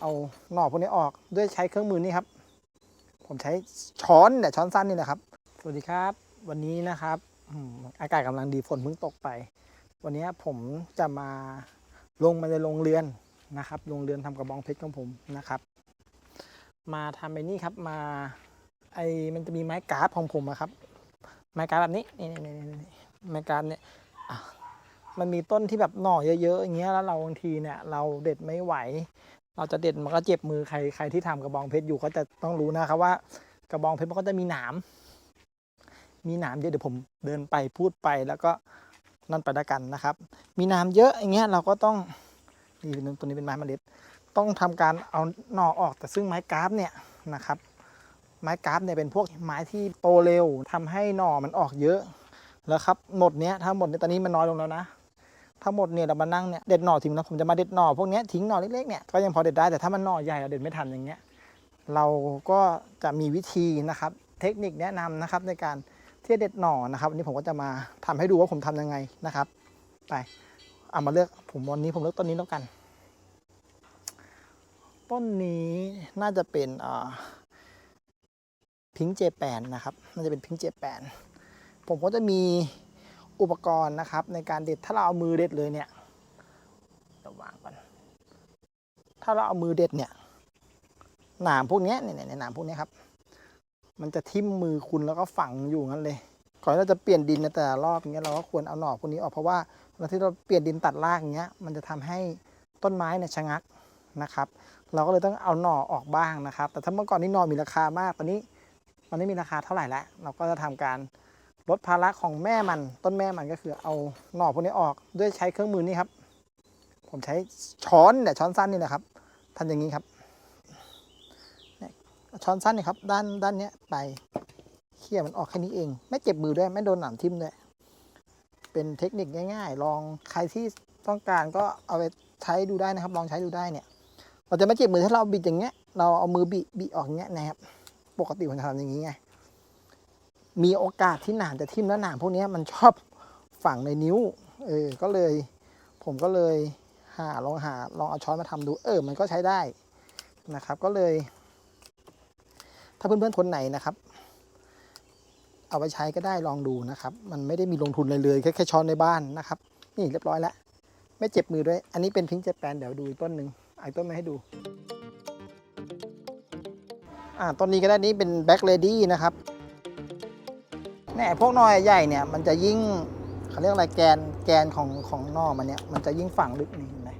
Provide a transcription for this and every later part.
เอาหน่อพวกนี้ออกด้วยใช้เครื่องมือนี่ครับ ผมใช้ช้อนเนี่ยช้อนสั้นนี่นะครับ สวัสดีครับ วันนี้นะครับอากาศกำลังดีฝนเพิ่งตกไป วันนี้ผมจะมาลงมาในโรงเรือนนะครับโรงเรือนทำกระบองเพชรของผมนะครับ มาทำไอ้นี่ครับมาไอ้มันจะมีไม้กาฟของผมอะครับ ไม้กาฟแบบนี้นี่นี่นี่นี่ไม้กาฟเนี่ยมันมีต้นที่แบบหน่อเยอะๆอย่างเงี้ยแล้วเราบางทีเนี่ยเราเด็ดไม่ไหว เราจะเด็ดมันก็เจ็บมือใครใครที่ทำกระบองเพชรอยู่ก็จะต้องรู้นะครับว่ากระบองเพชรมันก็จะมีหนาม มีหนามเยอะเดี๋ยวผมเดินไปพูดไปแล้วก็นั่นไปด้วยกันนะครับ มีหนามเยอะอย่างเงี้ยเราก็ต้องนี่เป็นตัวนี้เป็นไม้เมล็ด ต้องทำการเอาหน่อออกแต่ซึ่งไม้กราฟเนี่ยนะครับ ไม้กราฟเนี่ยเป็นพวกไม้ที่โตเร็วทำให้หน่อมันออกเยอะแล้วครับหมดเนี้ยทั้งหมดเนี่ยตอนนี้มันน้อยลงแล้วนะ ทั้งหมดเนี่ยเรามานั่งเนี่ยเด็ดหน่อทิ้งแล้วผมจะมาเด็ดหน่อพวกนี้ทิ้งหน่อเล็กๆเนี่ยก็ยังพอเด็ดได้แต่ถ้ามันหน่อใหญ่เราเด็ดไม่ทันอย่างเงี้ยเราก็จะมีวิธีนะครับ เทคนิคแนะนำนะครับในการที่จะเด็ดหน่อนะครับวันนี้ผมก็จะมาทำให้ดูว่าผมทำยังไงนะครับ ไปเอามาเลือกผมวันนี้ผมเลือกต้นนี้แล้วกัน ต้นนี้น่าจะเป็นพิงเจแปนนะครับ น่าจะเป็นพิงเจแปนผมก็จะมี อุปกรณ์นะครับ ในการเด็ดถ้าเราเอามือเด็ดเลยเนี่ยเดี๋ยวางก่อนถ้าเราเอามือเด็ดเนี่ยหนามพวกนี้เนี่ยเนี่ยหนามพวกนี้ครับ มันจะทิ่มมือคุณแล้วก็ฝังอยู่งั้นเลยก่อนเราจะเปลี่ยนดินในแต่ละรอบอย่างเงี้ยเราก็ควรเอาหน่อพวกนี้ออกเพราะว่าเวลาที่เราเปลี่ยนดินตัดรากอย่างเงี้ยมันจะทำให้ต้นไม้เนี่ยชะงักนะครับ เราก็เลยต้องเอาหน่อออกบ้างนะครับ แต่ถ้าเมื่อก่อนนี่หน่อมีราคามากตอนนี้มันไม่มีราคาเท่าไหร่แล้ว เราก็จะทำการ ลดภาระของแม่มันต้นแม่มันก็คือเอาหน่อพวกนี้ออกด้วยใช้เครื่องมือนี่ครับ ผมใช้ช้อนเนี่ยช้อนสั้นนี่นะครับทำอย่างนี้ครับช้อนสั้นนี่ครับด้านด้านเนี้ยไปเขี่ยมันออกแค่นี้เอง ไม่เจ็บมือด้วยไม่โดนหนามทิ่มด้วยเป็นเทคนิคง่าย ๆ ลองใครที่ต้องการก็เอาไปใช้ดูได้นะครับ ลองใช้ดูได้เนี่ย เราจะไม่เจ็บมือถ้าเราบิดอย่างเงี้ยเราเอามือบิบิออกอย่างเงี้ยนะครับ ปกติผมทำอย่างนี้ไง มีโอกาสที่หนามจะทิ่มแล้วหนามพวกนี้มันชอบฝังในนิ้ว เออ ก็เลย ผมก็เลยหาลองหาลองเอาช้อนมาทำดู เออ มันก็ใช้ได้นะครับ ก็เลย ถ้าเพื่อนๆคนไหนนะครับ เอาไปใช้ก็ได้ลองดูนะครับ มันไม่ได้มีลงทุนเลยเลยแค่แค่ช้อนในบ้านนะครับ นี่เรียบร้อยแล้ว ไม่เจ็บมือด้วย อันนี้เป็นพิงเจแปนเดี๋ยวดูอีกต้นหนึ่งไอ้ต้นมาให้ดู อ่าต้นนี้ก็ได้นี่เป็นแบ็กเลดี้นะครับ เนี่ยพวกหนอยใหญ่เนี่ยมันจะยิ่งเขาเรียกอะไรแกนแกนของของนอมันเนี่ยมันจะยิ่งฝังลึกนี่เห็นไหม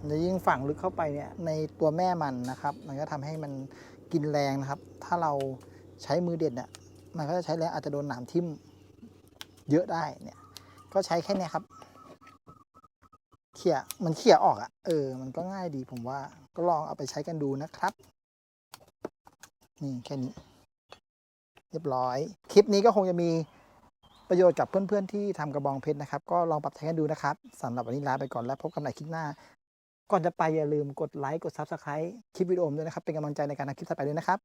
มันจะยิ่งฝังลึกเข้าไปเนี่ยในตัวแม่มันนะครับ มันก็ทำให้มันกินแรงนะครับ ถ้าเราใช้มือเด็ดเนี่ยมันก็จะใช้แรงอาจจะโดนหนามทิ่มเยอะได้เนี่ยก็ใช้แค่เนี้ยครับเขี่ยมันเขี่ยออกอะ่ะเออ มันก็ง่ายดีผมว่าก็ลองเอาไปใช้กันดูนะครับ นี่แค่นี้ เรียบร้อย คลิปนี้ก็คงจะมีประโยชน์กับเพื่อนๆที่ทำกระบองเพชรนะครับ ก็ลองปรับใช้กันดูนะครับสำหรับวันนี้ลาไปก่อนแล้วพบกันใหม่คลิปหน้า ก่อนจะไปอย่าลืมกดไลค์กดซับสไครต์คลิปวิดีโอมด้วยนะครับ เป็นกำลังใจในการทำคลิปต่อไปด้วยนะครับ